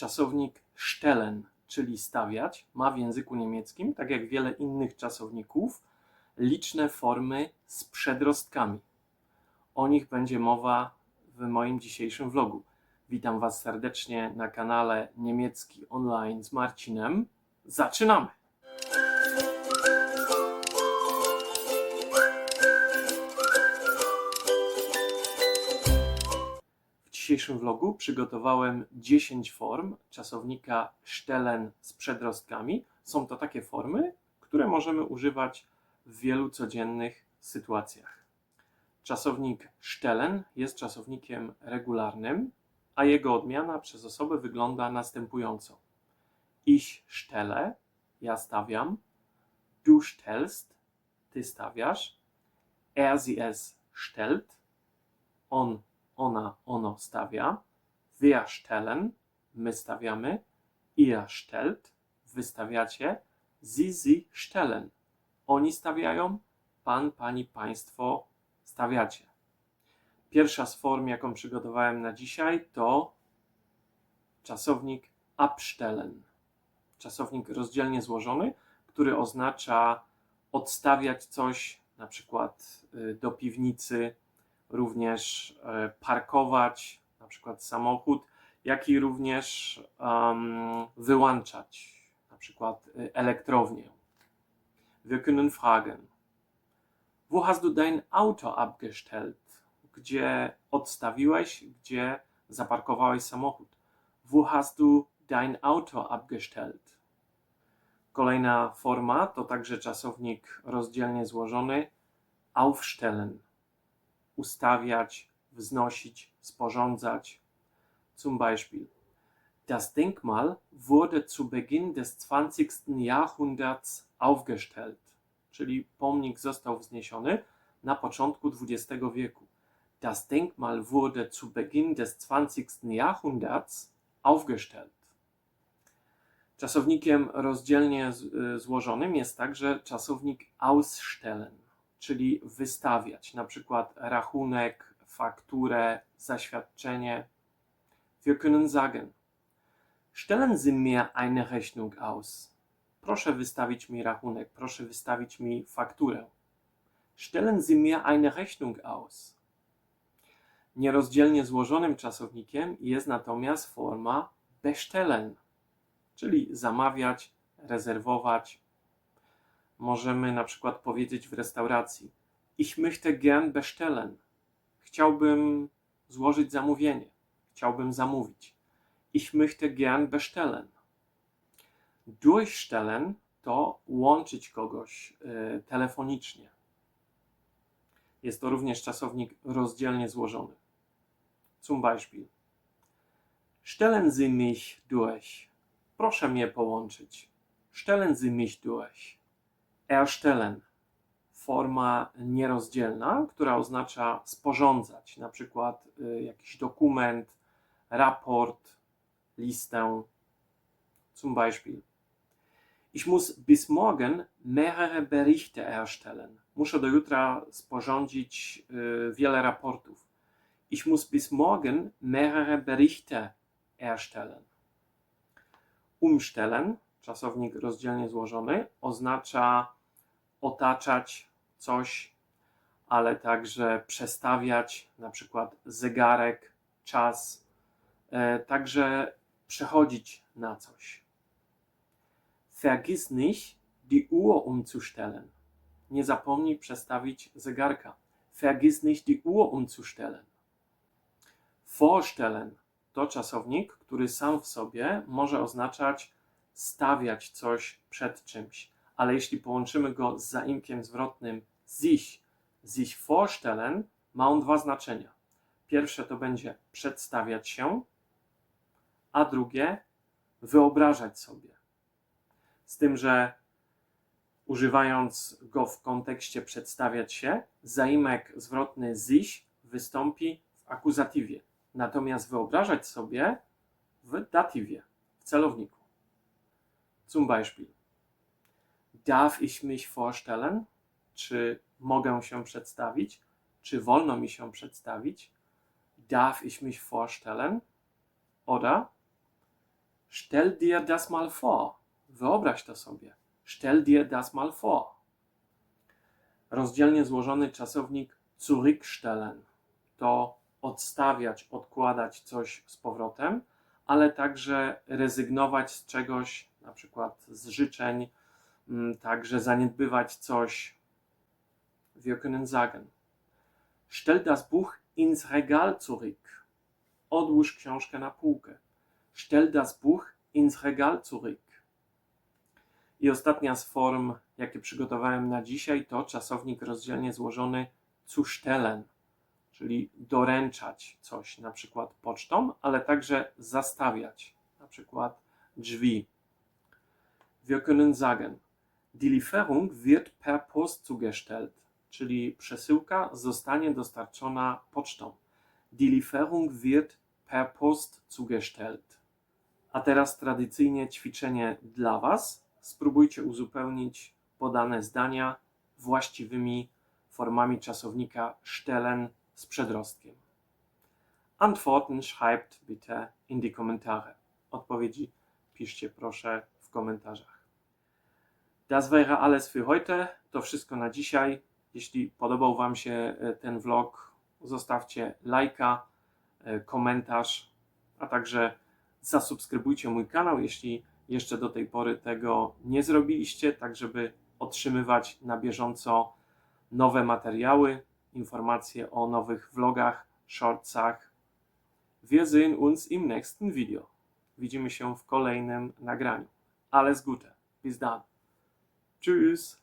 Czasownik stellen, czyli stawiać, ma w języku niemieckim, tak jak wiele innych czasowników, liczne formy z przedrostkami. O nich będzie mowa w moim dzisiejszym vlogu. Witam Was serdecznie na kanale Niemiecki Online z Marcinem. Zaczynamy! Dzisiejszym vlogu przygotowałem 10 form czasownika stellen z przedrostkami. Są to takie formy, które możemy używać w wielu codziennych sytuacjach. Czasownik stellen jest czasownikiem regularnym, a jego odmiana przez osobę wygląda następująco. Ich stelle, ja stawiam, du stellst, ty stawiasz, er sie es stellt, on, ona, ono stawia, wir stellen, my stawiamy, ihr stellt, wy stawiacie, sie, sie stellen, oni stawiają, pan, pani, państwo stawiacie. Pierwsza z form, jaką przygotowałem na dzisiaj, to czasownik abstellen. Czasownik rozdzielnie złożony, który oznacza odstawiać coś, na przykład y, do piwnicy, również e, parkować, na przykład samochód, jak i również um, wyłączać, na przykład y, elektrownię. Wir können fragen, wo hast du dein Auto abgestellt? Gdzie odstawiłeś, gdzie zaparkowałeś samochód? Wo hast du dein Auto abgestellt? Kolejna forma to także czasownik rozdzielnie złożony aufstellen. Ustawiać, wznosić, sporządzać. Zum Beispiel Das Denkmal wurde zu Beginn des 20. Jahrhunderts aufgestellt, czyli pomnik został wzniesiony na początku XX wieku. Das Denkmal wurde zu Beginn des 20. Jahrhunderts aufgestellt. Czasownikiem rozdzielnie y, złożonym jest także czasownik ausstellen, czyli wystawiać, na przykład rachunek, fakturę, zaświadczenie. Wir können sagen, stellen Sie mir eine Rechnung aus. Proszę wystawić mi rachunek, proszę wystawić mi fakturę. Stellen Sie mir eine Rechnung aus. Nierozdzielnie złożonym czasownikiem jest natomiast forma bestellen, czyli zamawiać, rezerwować. Możemy na przykład powiedzieć w restauracji: Ich möchte gern bestellen. Chciałbym złożyć zamówienie, chciałbym zamówić. Ich möchte gern bestellen. Durchstellen to łączyć kogoś y, telefonicznie. Jest to również czasownik rozdzielnie złożony. Zum Beispiel. Stellen Sie mich durch. Proszę mnie połączyć. Stellen Sie mich durch. Erstellen. Forma nierozdzielna, która oznacza sporządzać, na przykład y, jakiś dokument, raport, listę. Zum Beispiel. Ich muss bis morgen mehrere Berichte erstellen. Muszę do jutra sporządzić y, wiele raportów. Ich muss bis morgen mehrere Berichte erstellen. Umstellen, czasownik rozdzielnie złożony, oznacza otaczać coś, ale także przestawiać, na przykład zegarek, czas, e, także przechodzić na coś. Vergiss nicht, die Uhr umzustellen. Nie zapomnij przestawić zegarka. Vergiss nicht, die Uhr umzustellen. Vorstellen to czasownik, który sam w sobie może oznaczać stawiać coś przed czymś, ale jeśli połączymy go z zaimkiem zwrotnym sich, sich vorstellen, ma on dwa znaczenia. Pierwsze to będzie przedstawiać się, a drugie wyobrażać sobie. Z tym, że używając go w kontekście przedstawiać się, zaimek zwrotny sich wystąpi w akuzatywie, natomiast wyobrażać sobie w datywie, w celowniku. Zum Beispiel. Darf ich mich vorstellen? Czy mogę się przedstawić? Czy wolno mi się przedstawić? Darf ich mich vorstellen? Oder Stell dir das mal vor. Wyobraź to sobie. Stell dir das mal vor. Rozdzielnie złożony czasownik zurückstellen to odstawiać, odkładać coś z powrotem, ale także rezygnować z czegoś, na przykład z życzeń, także zaniedbywać coś. Wir können sagen: Stell das Buch ins Regal zurück. Odłóż książkę na półkę. Stell das Buch ins Regal zurück. I ostatnia z form, jakie przygotowałem na dzisiaj, to czasownik rozdzielnie złożony zu stellen, czyli doręczać coś, na przykład pocztą, ale także zastawiać, na przykład drzwi. Wir können sagen, die Lieferung wird per Post zugestellt, czyli przesyłka zostanie dostarczona pocztą. Die Lieferung wird per Post zugestellt. A teraz tradycyjnie ćwiczenie dla Was. Spróbujcie uzupełnić podane zdania właściwymi formami czasownika stellen z przedrostkiem. Antworten schreibt bitte in die Kommentare. Odpowiedzi piszcie proszę w komentarzach. Das wäre alles für heute. To wszystko na dzisiaj. Jeśli podobał Wam się e, ten vlog, zostawcie lajka, e, komentarz, a także zasubskrybujcie mój kanał, jeśli jeszcze do tej pory tego nie zrobiliście, tak żeby otrzymywać na bieżąco nowe materiały, informacje o nowych vlogach, shortsach. Wir sehen uns im nächsten Video. Widzimy się w kolejnym nagraniu. Alles Gute. Bis dann. Tschüss.